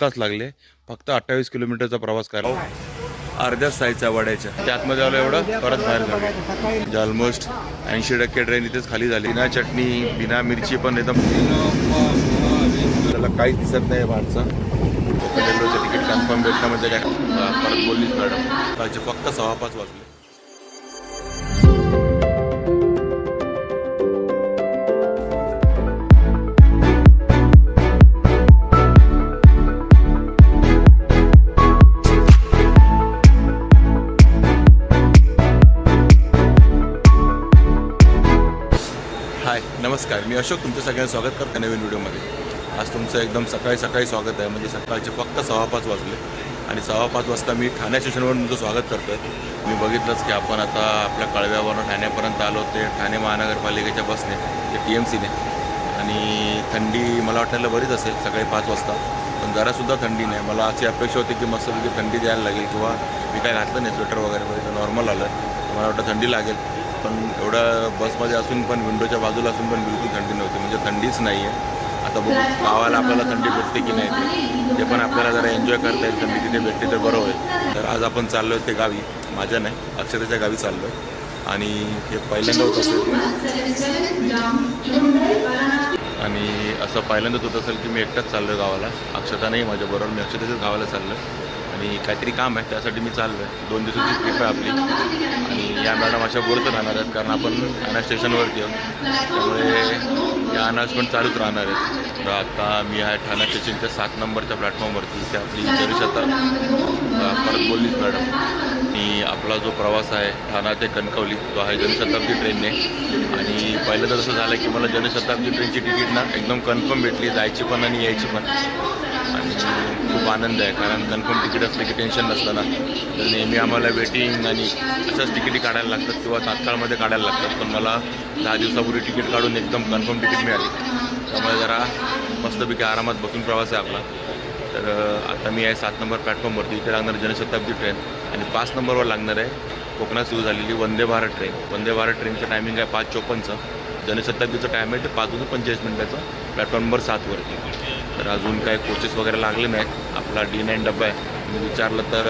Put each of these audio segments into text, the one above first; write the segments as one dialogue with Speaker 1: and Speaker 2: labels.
Speaker 1: तास लागले. फक्त अठ्ठावीस किलोमीटरचा प्रवास करा अर्ध्याच साईजच्या वड्याच्या. त्यातमध्ये आलो एवढं परत बाहेर झालं ऑलमोस्ट ऐंशी टक्के ट्रेन इथेच खाली झाली. बिना चटणी बिना मिरची पण एकदम त्याला काहीच दिसत नाही माणसं. रेल्वेचं तिकीट कन्फर्म भेटणं म्हणजे काय? परत बोललीच मॅडम. फक्त सहा पाच वाजले. नमस्कार मी अशोक तुमचं सगळ्यांचं स्वागत करतो नवीन व्हिडिओमध्ये. आज तुमचं एकदम सकाळी सकाळी स्वागत आहे म्हणजे सकाळचे फक्त सव्वा पाच वाजले. आणि सव्वा पाच वाजता मी ठाणे स्टेशनवर तुमचं स्वागत करतो आहे मी बघितलंच की आपण आता आपल्या कळव्यावरून ठाण्यापर्यंत आलो ते ठाणे महानगरपालिकेच्या बसने ते टी एम सीने आणि थंडी मला वाटायला बरीच असेल सकाळी पाच वाजता पण जरासुद्धा थंडी नाही. मला अशी अपेक्षा होती की मस्तपैकी थंडी द्यायला लागेल किंवा मी काय घातलं नाही स्वेटर वगैरे वगैरे नॉर्मल आलं. मला वाटतं थंडी लागेल. पण एवढं बसमध्ये असून पण विंडोच्या बाजूला असून पण बिलकुल थंडी नव्हती. म्हणजे थंडीच नाही आहे आता बघू गावाला आपल्याला थंडी भेटते की नाही ते. पण आपल्याला जरा एन्जॉय करता येईल. थंडी तिथे भेटते तर बरं होईल. तर आज आपण चाललो आहे ते गावी. माझ्या नाही अक्षताच्या गावी चाललो आहे आणि हे पहिल्यांदा होत असेल आणि असं पहिल्यांदाच होत असेल की मी एकटाच चाललो आहे गावाला. अक्षता नाही माझ्याबरोबर मी अक्षताच्याच गावाला चाललो आहे आणि काहीतरी काम आहे त्यासाठी मी चाललो आहे दोन दिवसाची ट्रिप आहे आपली. या मॅडम अशा बोलत राहणार आहेत कारण आपण ठाणा स्टेशनवरती आहोत. त्यामुळे या अनाउन्समेंट चालूच राहणार आहेत. तर आता मी आहे ठाणा स्टेशनच्या सात नंबरच्या प्लॅटफॉर्मवरती. ते आपली जरीशता परत बोललीच मॅडम. आणि आपला जो प्रवास आहे ठाणा ते कणकवली तो आहे जनशताब्दी ट्रेनने. आणि पहिलं तर असं झालं की मला जनशताब्दी ट्रेनची तिकीट ना एकदम कन्फर्म भेटली. जायची पण आणि यायची पण. आणि खूप आनंद आहे कारण कन्फर्म तिकीट असलं की टेन्शन नसतं ना. तर नेहमी आम्हाला वेटिंग आणि असंच तिकिटी काढायला लागतात किंवा तात्काळमध्ये काढायला लागतात. पण मला दहा दिवसापूर्वी तिकीट काढून एकदम कन्फर्म तिकीट मिळाली. त्यामुळे जरा मस्तपैकी आरामात बसून प्रवास आहे आपला. तर आता मी आहे सात नंबर प्लॅटफॉर्मवरती. इथे लागणार जनशताब्दी ट्रेन आणि पाच नंबरवर लागणार आहे कोकणात सुरू झालेली वंदे भारत ट्रेन वंदे भारत ट्रेनचं टायमिंग आहे पाच चोपन्नचं. जनशताब्दीचं टाईम आहे ते पाच वाजून पंचेचाळीस मिनिटाचं. प्लॅटफॉर्म नंबर सातवरती. तर अजून काय कोचेस वगैरे लागले नाहीत. आपला डी नाईन डबा आहे. मी विचारलं तर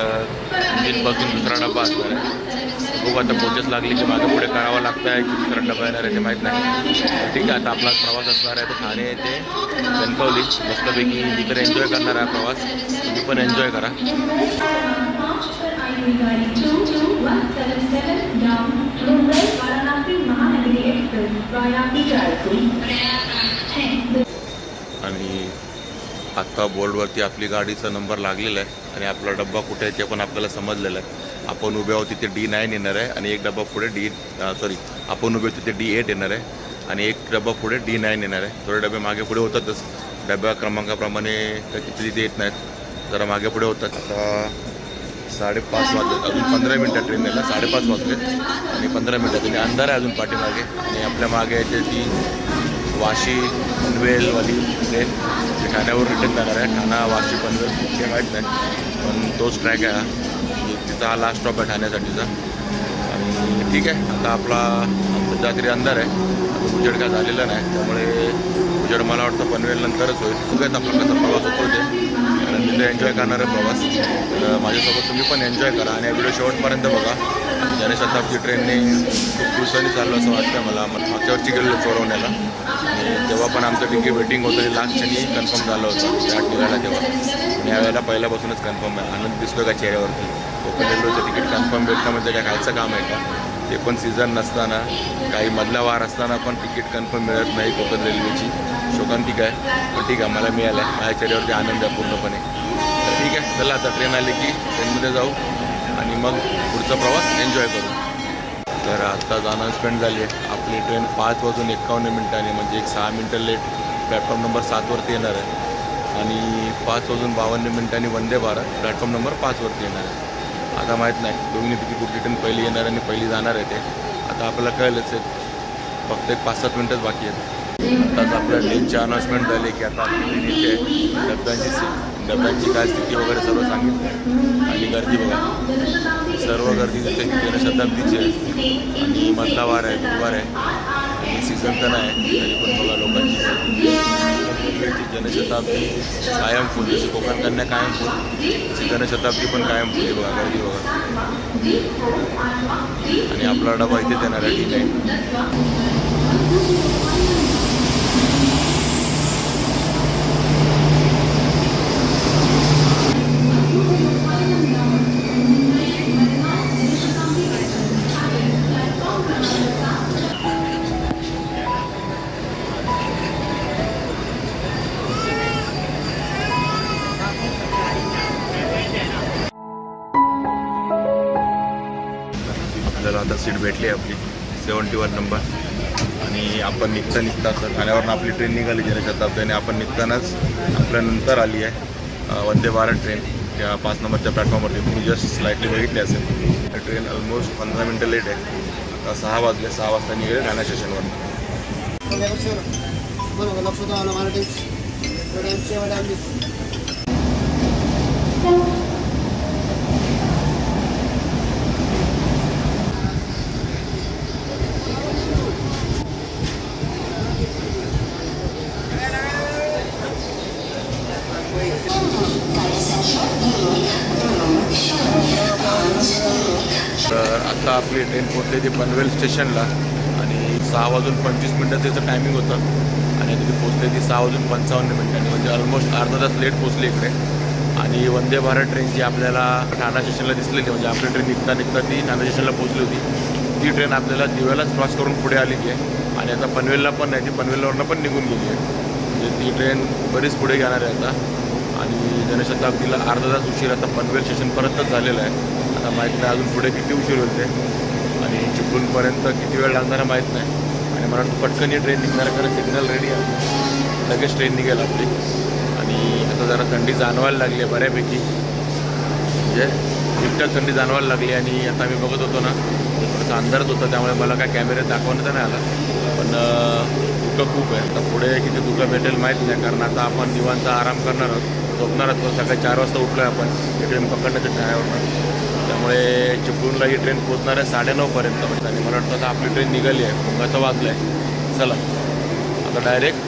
Speaker 1: इंजिनपासून दुसरा डबा असणार आहे. बघू आता कोचेस लागले की मागे पुढे करावं लागतं आहे की दुसरा डबा येणार आहे ते माहीत नाही. ठीक आहे आता आपला प्रवास असणार आहे. तर ठाणे ते कणकवली मस्तपैकी मी तर एन्जॉय करणार आहे प्रवास. तुम्ही पण एन्जॉय करा. आणि आत्ता बोर्डवरती आपली गाडीचा नंबर लागलेला आहे आणि आपला डब्बा कुठे आहे ते पण आपल्याला समजलेलं आहे. आपण उभे आहोत तिथे डी नाईन येणार आहे आणि एक डब्बा पुढे डी सॉरी आपण उभे तिथे डी एट येणार आहे आणि एक डब्बा पुढे डी नाईन येणार आहे. थोडे डबे मागे पुढे होतातच. डब्या क्रमांकाप्रमाणे काही तिथे तिथे येत नाहीत. जरा मागे पुढे होतात. आता साडेपाच वाजले. अजून पंधरा मिनटं ट्रेन यायला साडेपाच वाजले. आणि पंधरा मिनटं. आणि अंधार आहे अजून पाठीमागे. आणि आपल्या मागे याचे ती वाशी पनवेलवाली ट्रेन ते ठाण्यावर रिटर्न जाणार आहे. ठाणा वाशी पनवेल ते माहीत नाही. पण तोच ट्रॅक आहे तिचा हा लास्ट स्टॉप आहे ठाण्यासाठीचा आणि ठीक आहे आता आपला सध्या तरी अंधार आहे. आता उजेड काय झालेला नाही. त्यामुळे उजेड मला वाटतं पनवेल नंतरच होईल. बघूयात आपला कसा प्रवास होतो ते. कारण मी तर एन्जॉय करणार आहे प्रवास. तर माझ्यासोबत तुम्ही पण एन्जॉय करा आणि व्हिडिओ शेवटपर्यंत बघा. जनशताब्दी ट्रेनने खूप दिवसांनी चाललं असं वाटतं मला. मग मागच्या वर्षी गेलेलं चोरवण्याला. तेव्हा पण आमचं तिकीट वेटिंग होतं ते लास्ट क्षणी कन्फर्म झालं होतं. त्या निघाला तेव्हा यावेळेला पहिल्यापासूनच कन्फर्म आहे. आनंद दिसतो का चेहऱ्यावरती? कोकण रेल्वेचं तिकीट कन्फर्म भेटणं म्हणजे काय खायचं काम आहे का? ते पण सीझन नसताना काही मधला वार असताना पण तिकीट कन्फर्म मिळत नाही कोकण रेल्वेची शोकांतिक आहे. पण ठीक आहे मला मिळालं आहे. माझ्या चेहऱ्यावरती आनंद आहे पूर्णपणे. तर ठीक आहे चला आता ट्रेन आली की ट्रेनमध्ये जाऊ आणि मग पुढचा प्रवास एन्जॉय करू. तर आत्ताच अनाउन्समेंट झाली आहे. आपली ट्रेन पाच वाजून एकावन्न मिनिटाने म्हणजे एक सहा मिनटं लेट प्लॅटफॉर्म नंबर सातवरती येणार आहे. आणि पाच वाजून बावन्न मिनिटांनी वंदे भारत प्लॅटफॉर्म नंबर पाचवरती येणार आहे. आता माहीत नाही दोन्हीपैकी कुठली ट्रेन पहिली येणार आणि पहिली जाणार आहे ते. आता आपल्याला कळलंच आहे. फक्त एक पाच सात मिनटंच बाकी आहेत. आताच आपल्या ट्रेनची अनाउन्समेंट झाली की आता आपली ट्रेन येते डब्यांची डब्यांची काय स्थिती वगैरे सर्व सांगितलं. गर्दी बघा. सर्व गर्दी तिथे जनशताब्दीची आहे. आणि मधला वार आहे गुरुवार आहे. आणि सीझन तर नाही. तरी पण बघा लोकांची जनशताब्दी कायम फुल. जशी कोकण कन्या कायम फुल. तशी जनशताब्दी पण कायम फुल आहे बघा गर्दी बघा. आणि आपला डबा इथेच येणार आहे ठीक आहे. आहे आपली. Seventy one number. आणि आपण निघता निघता असं ठाण्यावरून आपली ट्रेन निघाली जनशताब्दी आणि आपण निघतानाच आपल्यानंतर आली आहे वंदे भारत ट्रेन त्या पाच नंबरच्या प्लॅटफॉर्मवरती तुम्ही जस्ट स्लाईटली बघितली असेल. ट्रेन ऑलमोस्ट पंधरा मिनटं लेट आहे. आता सहा वाजले सहा वाजता निघेल ठाणा स्टेशनवर आता आपली ट्रेन पोहोचली ती पनवेल स्टेशनला. आणि सहा वाजून पंचवीस मिनटं त्याचं टायमिंग होतं. आणि तिथे पोचले ती सहा वाजून पंचावन्न मिनटांनी म्हणजे ऑलमोस्ट अर्धा तास लेट पोहोचली इकडे. आणि वंदे भारत ट्रेन जी आपल्याला ठाणा स्टेशनला दिसलेली म्हणजे आपली ट्रेन निघता निघता ती ठाणा स्टेशनला पोचली होती. ती ट्रेन आपल्याला दिव्यालाच क्रॉस करून पुढे आलेली आहे. आणि आता पनवेलला पण नाही ती पनवेलवरनं पण निघून गेली आहे. म्हणजे ती ट्रेन बरीच पुढे घेणार आहे आता. आणि जनशताब्दीला अर्धा तास उशीर आता पनवेल स्टेशनपर्यंतच झालेला आहे. आता माहीत नाही अजून पुढे किती उशीर होते आणि चिपळूणपर्यंत किती वेळ लागणार आहे माहीत नाही. आणि मला वाटतं पटकन ही ट्रेन निघणार कारण सिग्नल रेडी आहे. लगेच ट्रेन निघेल आपली. आणि आता जरा थंडी जाणवायला लागली आहे बऱ्यापैकी. म्हणजे ठिकठाक थंडी जाणवायला लागली आणि आता मी बघत होतो ना थोडंसं अंधारच होतं त्यामुळे मला काय कॅमेऱ्यात दाखवण्यात नाही आला. पण अं, धुकं खूप आहे. आता पुढे किती धुकं भेटेल माहीत नाही कारण आता आपण निवांत आराम करणार आहोत. झोपणार आहोत सकाळी चार वाजता उठलो आहे आपण. ही ट्रेन पकडण्याच्या ठाण्यावरनं त्यामुळे चिपळूणला ही ट्रेन पोहोचणार आहे साडेनऊपर्यंत म्हणजे आणि मला वाटतं आता आपली ट्रेन निघाली आहे. भोंगाचं वाजलं आहे चला. आता डायरेक्ट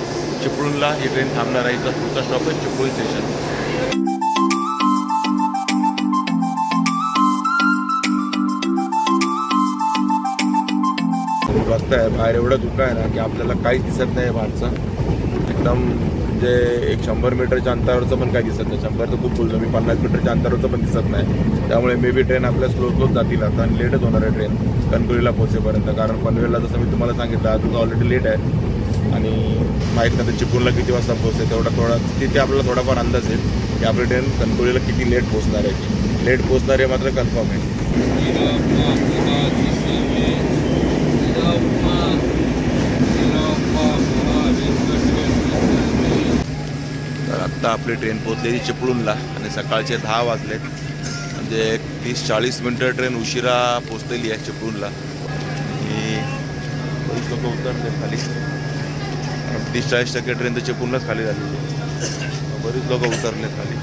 Speaker 1: चिपळूणला ही ट्रेन थांबणार आहे. इथं पुढचा स्टॉप आहे चिपळूण स्टेशन बघताय बाहेर एवढं धुकं आहे ना की आपल्याला काहीच दिसत नाही बाहेरचं. एकदम म्हणजे एक शंभर मीटरच्या अंतरावरचं पण काही दिसत नाही. शंभर तर खूप बोललो मी पन्नास मीटरच्या अंतरावरचं पण दिसत नाही. त्यामुळे मे बी ट्रेन आपल्या स्लो स्लोच जातील आता आणि लेटच होणार आहे ट्रेन कणकुलीला पोहोचेपर्यंत. कारण पनवेलला जसं मी तुम्हाला सांगितलं अजून ऑलरेडी लेट आहे. आणि माहीत नाही तर चिपळूणला किती वाजता पोहोचते तेवढा थोडा तिथे आपल्याला थोडाफार अंदाज येईल की आपली ट्रेन कणकुलीला किती लेट पोहोचणार आहे. लेट पोहोचणार आहे मात्र कन्फर्म आहे. तर आत्ता आपली ट्रेन पोहोचलेली चिपळूणला आणि सकाळचे दहा वाजलेत. म्हणजे एक तीस चाळीस मिनटं ट्रेन उशिरा पोचलेली आहे चिपळूणला. आणि बरीच लोक उतरले खाली. तीस चाळीस टक्के ट्रेन तर चिपळूणलाच खाली झालेली आहे. बरीच लोक उतरले खाली.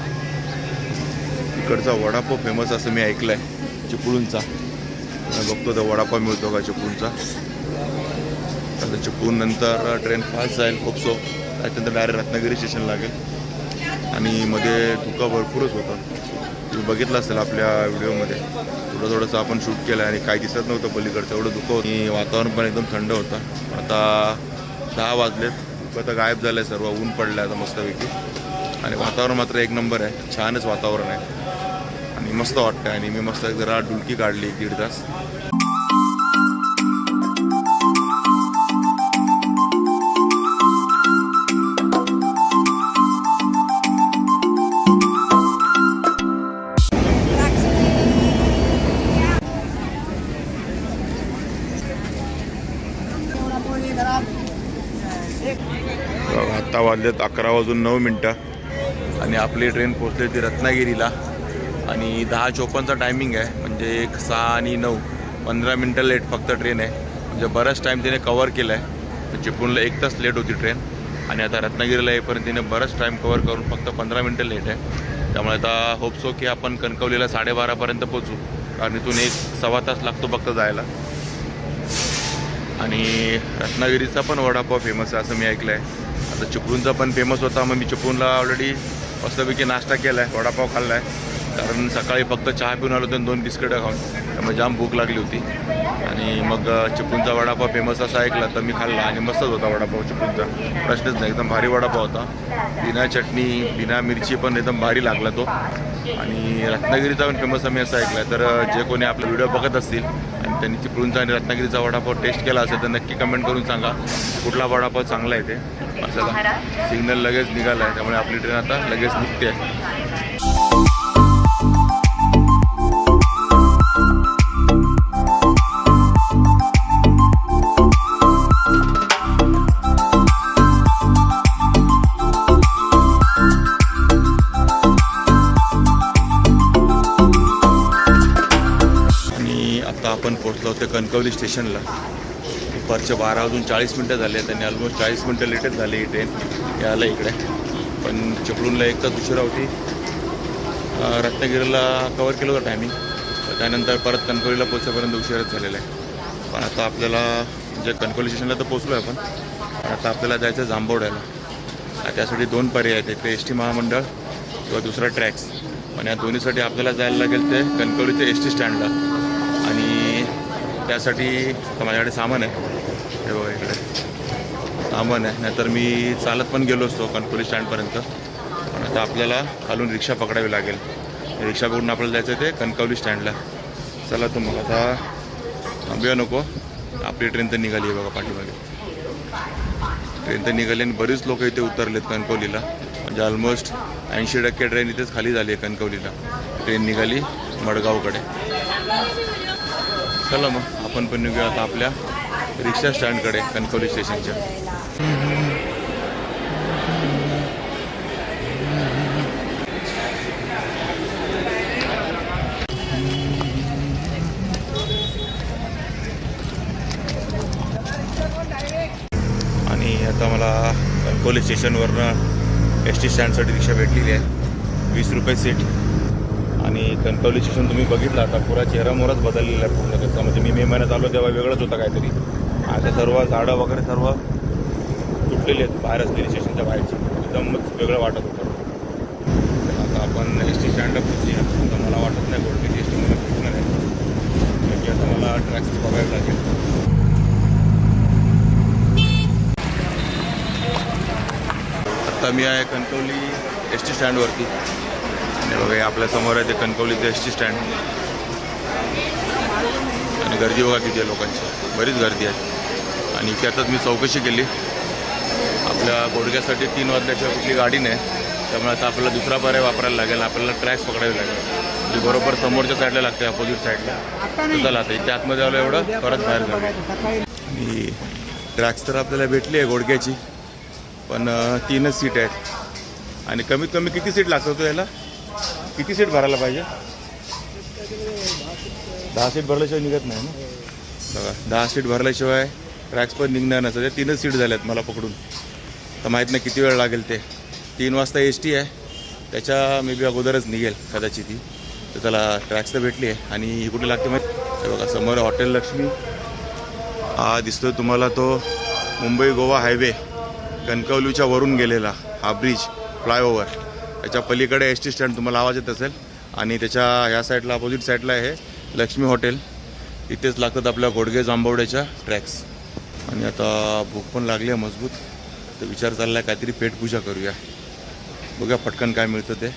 Speaker 1: इकडचा वडापाव फेमस असं मी ऐकलं आहे चिपळूणचा बघतो तर वडापाव मिळतो का चिपळूणचा. आता चिपळूण नंतर ट्रेन फास्ट जाईल खूप सो. त्याच्यानंतर डायरेक्ट रत्नागिरी स्टेशन लागेल. आणि मध्ये धुका भरपूरच होता तुम्ही बघितलं असेल आपल्या व्हिडिओमध्ये. थोडं थोडंसं आपण शूट केलं आणि काही दिसत नव्हतं पलीकडचं. एवढं दुःख होतं. आणि वातावरण पण एकदम थंड होतं. आता दहा वाजलेत. दुःख तर गायब झालं आहे सर्व. ऊन पडलं आहे आता मस्तपैकी. आणि वातावरण मात्र एक नंबर आहे. छानच वातावरण आहे. आणि मस्त वाटतं आणि मी मस्त जरा डुलकी काढली एक दीड तास. वाजलेत अकरा वाजून नऊ मिनटं. आणि आपली ट्रेन पोचली ती रत्नागिरीला. आणि दहा चोपन्नचा टायमिंग आहे म्हणजे एक सहा आणि नऊ. पंधरा मिनटं लेट फक्त ट्रेन आहे. म्हणजे बराच टाईम तिने कवर केला आहे चिपळूणला एक तास लेट होती ट्रेन आणि आता रत्नागिरीला येईपर्यंत तिने बरंच टाईम कवर करून फक्त पंधरा मिनटं लेट आहे. त्यामुळे आता होपसो की आपण कणकवलीला साडेबारापर्यंत पोचू कारण इथून एक सव्वा तास लागतो फक्त जायला. आणि रत्नागिरीचा पण वडापाव फेमस आहे असं मी ऐकलं आहे आता चिपळूणचा पण फेमस होता मग मी चिपळूणला ऑलरेडी मस्तपैकी नाश्ता केला आहे वडापाव खाल्ला आहे कारण सकाळी फक्त चहा पिऊन आलो होतो दोन बिस्किटं खाऊन. त्यामुळे जाम भूक लागली होती. आणि मग चिपळूणचा वडापाव फेमस असा ऐकला तर मी खाल्ला आणि मस्तच होता वडापाव चिपळूणचा. प्रश्नच नाही एकदम भारी वडापाव होता. बिना चटणी बिना मिरची पण एकदम भारी लागला तो. आणि रत्नागिरीचा पण फेमस आम्ही असं ऐकलं तर जे कोणी आपला व्हिडिओ बघत असतील आणि त्यांनी चिपळूणचा आणि रत्नागिरीचा वडापाव टेस्ट केला असेल तर नक्की कमेंट करून सांगा. कुठला वडापाव चांगला आहे ते. असं सिग्नल लगेच निघाला आहे त्यामुळे आपली ट्रेन आता लगेच निघते आहे कणकवली स्टेशनला. दुपारचे बारा वाजून चाळीस मिनटं झाले त्यांनी ऑलमोस्ट चाळीस मिनटं लेटच झाली ही ट्रेन यायला इकडे. पण चिपळूणला एक तर उशिरा होती. रत्नागिरीला कवर केलं होतं टायमिंग त्यानंतर परत कणकवलीला पोहोचेपर्यंत उशिराच झालेला आहे. पण आता आपल्याला म्हणजे कणकवली स्टेशनला तर पोचलो आहे आपण. पण आता आपल्याला जायचं आहे जांभवड्याला त्यासाठी दोन पर्याय आहेत. एक एस टी महामंडळ किंवा दुसरा ट्रॅक्स. पण या दोन्हीसाठी आपल्याला जायला लागेल ते कणकवली ते एस टी स्टँडला. त्यासाठी माझ्याकडे सामान आहे. हे बघा इकडे. सामान आहे. नाहीतर मी चालत पण गेलो असतो कणकवली स्टँडपर्यंत. पण आता आपल्याला खालून रिक्षा पकडावी लागेल. रिक्षा पकडून आपल्याला जायचं आहे ते कणकवली स्टँडला. चला तर मग आता थांबूया नको. आपली ट्रेन तर निघाली आहे बघा पाठीमागे. ट्रेन तर निघाली आणि बरीच लोक इथे उतरलेत कणकवलीला. म्हणजे ऑलमोस्ट ऐंशी टक्के ट्रेन इथेच खाली झाली आहे कणकवलीला. ट्रेन निघाली मडगावकडे. चला मग. आपण पण निघूया आता आपल्या रिक्षा स्टँडकडे कणकवली स्टेशनच्या. आणि आता मला कणकवली स्टेशनवरनं एस टी स्टँडसाठी रिक्षा भेटलेली आहे. वीस रुपये सीट आणि कणकवली स्टेशन तुम्ही बघितलं आता पुरा चेहरामोहराच बदललेला आहे पूर्ण त्याचा म्हणजे मी मे महिन्यात आलो तेव्हा वेगळंच होतं काहीतरी. आता सर्व झाडं वगैरे सर्व तुटलेली आहेत बाहेर असलेली स्टेशनच्या बाहेरची. एकदमच वेगळं वाटत होतं. तर आता आपण एस टी स्टँडला पोहोचूया तर मला वाटत नाही कोणती एस टीमध्ये पोहोचणार आहे. म्हणजे आता मला ट्रॅक्स बघायला लागेल. आता मी आहे कणकवली एस टी स्टँडवरती आहे आपल्यासमोर आहे ते कणकवलीचं एस टी स्टँड आणि गर्दी बघा किती आहे लोकांची. बरीच गर्दी आहे. आणि इथे आताच मी चौकशी केली. आपल्या गुडघ्यासाठी तीन वाजल्याशिवाय कुठली गाडी नाही. त्यामुळे आता आपल्याला दुसरा पर्याय वापरायला लागेल. आपल्याला ट्रॅक्स पकडावी लागेल. जी बरोबर समोरच्या साईडला लागते अपोजिट साईडला चला आता इथे आतमध्ये आलो एवढं परत बाहेर जाऊ. आणि ट्रॅक्स तर आपल्याला भेटली आहे गोडग्याची. पण तीनच सीट आहेत. आणि कमीत कमी किती सीट लागतं तो याला? किती सीट भरायला पाहिजे? दहा सीट भरल्याशिवाय निघत नाही ना? बघा दहा सीट भरल्याशिवाय ट्रॅक्स पण निघणार नाही. सध्या तीनच सीट झाल्यात मला पकडून. तर माहीत नाही किती वेळ लागेल ते. तीन वाजता एस टी आहे. त्याच्या मे बी अगोदरच निघेल कदाचित ती तर त्याला ट्रॅक्स तर भेटली आहे. आणि ही कुठे लागते माहीत? हे बघा समोर हॉटेल लक्ष्मी. हा दिसतोय तुम्हाला तो मुंबई गोवा हायवे. कणकवलीच्या वरून गेलेला हा ब्रिज फ्लायओव्हर त्याच्या पलीकडे एस टी स्टँड तुम्हाला आवाज येत असेल. आणि त्याच्या ह्या साईडला अपोजिट साईडला आहे लक्ष्मी हॉटेल. इथेच लागतात आपल्या घोडगे जांभवड्याच्या ट्रॅक्स आणि आता भूक पण लागली आहे मजबूत. तर विचार चालला आहे काहीतरी पेटपूजा करूया. बघूया पटकन काय मिळतं ते.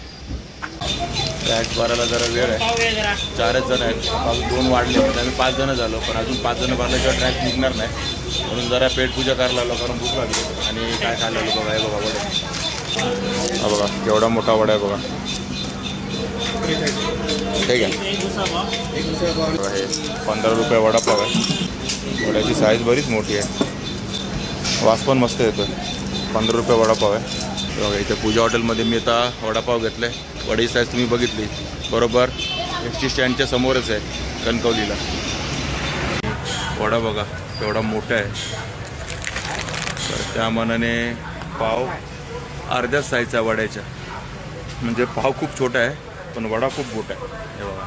Speaker 1: ट्रॅक्स भरायला जरा वेळ आहे. चारच जण आहेत. दोन वाढले म्हणजे आम्ही पाच जणं झालो पण अजून पाच जणं भरल्याशिवाय ट्रॅक निघणार नाही. म्हणून जरा पेटपूजा करायला लागलो कारण भूक लागली. आणि काय खायला बघा हे बघा बघा हा बघा केवढा मोठा वडा आहे बघा. ठीक आहे. बघा हे पंधरा रुपये वडापाव आहे वड्याची साईज बरीच मोठी आहे. वास पण मस्त येतो पंधरा रुपये वडापाव आहे. बघा इथे पूजा हॉटेलमध्ये मी आता वडापाव घेतला आहे वड्याची साईज तुम्ही बघितली. बरोबर एस टी स्टँडच्या समोरच आहे कणकवलीला. वडा बघा केवढा मोठा आहे. तर त्या मनाने पाव अर्ध्या साईजचा वड्याच्या. म्हणजे पाव खूप छोटा आहे पण वडा खूप मोठा आहे. हे बघा.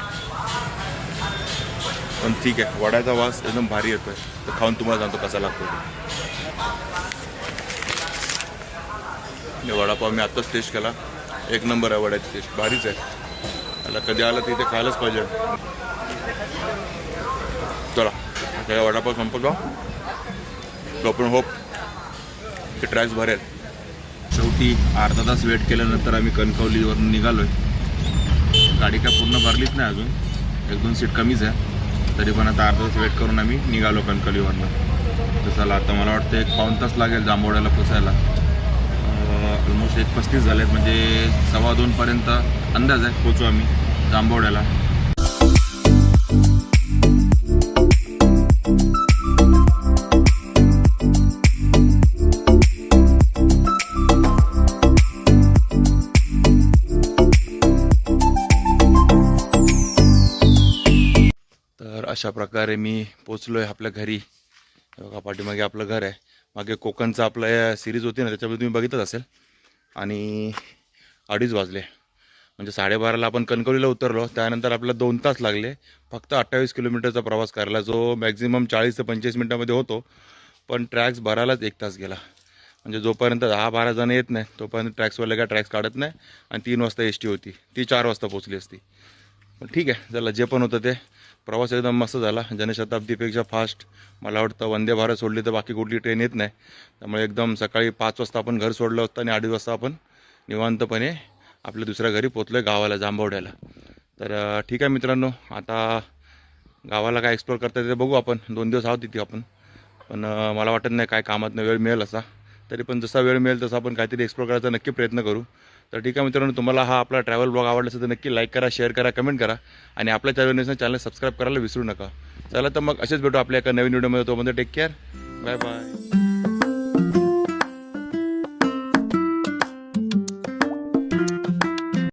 Speaker 1: पण ठीक आहे वड्याचा वास एकदम भारी येतोय. तर खाऊन तुम्हाला सांगतो कसा लागतो वडापाव मी आत्ताच टेस्ट केला. एक नंबर आहे वड्याची टेस्ट भारीच आहे. त्याला कधी आलं तिथे खायलाच पाहिजे. चला आता वडापाव संपतो आपण होप ते ट्रॅक्स भरेल. शेवटी अर्धा तास वेट केल्यानंतर आम्ही कणकवलीवरून निघालोय. गाडी काय पूर्ण भरलीच नाही अजून. एक दोन सीट कमीच आहे. तरी पण आता अर्धा तास वेट करून आम्ही निघालो कणकवलीवरनं. तर चला आता मला वाटतं एक पाऊण तास लागेल जांभवड्याला पोचायला. ऑलमोस्ट एक पस्तीस झालेत म्हणजे सव्वा दोनपर्यंत अंदाज आहे पोचू आम्ही जांभवड्याला अशा प्रकारे मी पोचलो आहे आपल्या घरी. बघा पाठीमागे आपलं घर आहे. मागे कोकणचं आपलं सिरीज होती ना त्याच्यामध्ये तुम्ही बघितच असेल. आणि अडीच वाजले. म्हणजे साडेबाराला आपण कणकवलीला उतरलो. त्यानंतर आपल्याला दोन तास लागले. फक्त अठ्ठावीस किलोमीटरचा प्रवास करायला. जो मॅक्झिमम चाळीस ते पंचवीस मिनटामध्ये होतो. पण ट्रॅक्स भरायलाच एक तास गेला. म्हणजे जोपर्यंत दहा बारा जण येत नाही तोपर्यंत ट्रॅक्सवाले काय ट्रॅक्स काढत नाही. आणि तीन वाजता एस टी होती. ती चार वाजता पोचली असती. पण ठीक आहे चला जे पण होतं ते प्रवास एकदम मस्त झाला. जनशताब्दीपेक्षा फास्ट मला वाटतं वंदे भारत सोडली तर बाकी कुठली ट्रेन येत नाही. त्यामुळे एकदम सकाळी पाच वाजता आपण घर सोडलं होतं आणि अडीच वाजता आपण निवांतपणे आपल्या दुसऱ्या घरी पोचलो आहे गावाला जांभवड्याला तर ठीक आहे मित्रांनो आता गावाला काय एक्सप्लोर करता येते बघू आपण. दोन दिवस आहोत तिथे आपण. पण मला वाटत नाही काय कामातनं वेळ मिळेल असा. तरी पण जसा वेळ मिळेल तसा आपण काहीतरी एक्सप्लोर करायचा नक्की प्रयत्न करू. तर ठीक आहे मित्रांनो तुम्हाला हा आपला ट्रॅव्हल ब्लॉग आवडला असेल तर नक्की लाईक करा शेअर करा कमेंट करा आणि आपल्या चॅनल चॅनल सबस्क्राईब करायला विसरू नका. चला तर मग असेच भेटू आपल्या एका नवीन व्हिडिओमध्ये तोपर्यंत टेक केअर बाय बाय